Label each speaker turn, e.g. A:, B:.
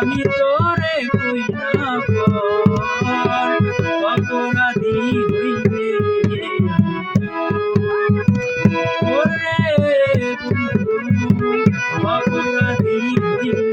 A: আমি তোরে কই না অপরাধী হইবে ওরে অপরাধী হইবে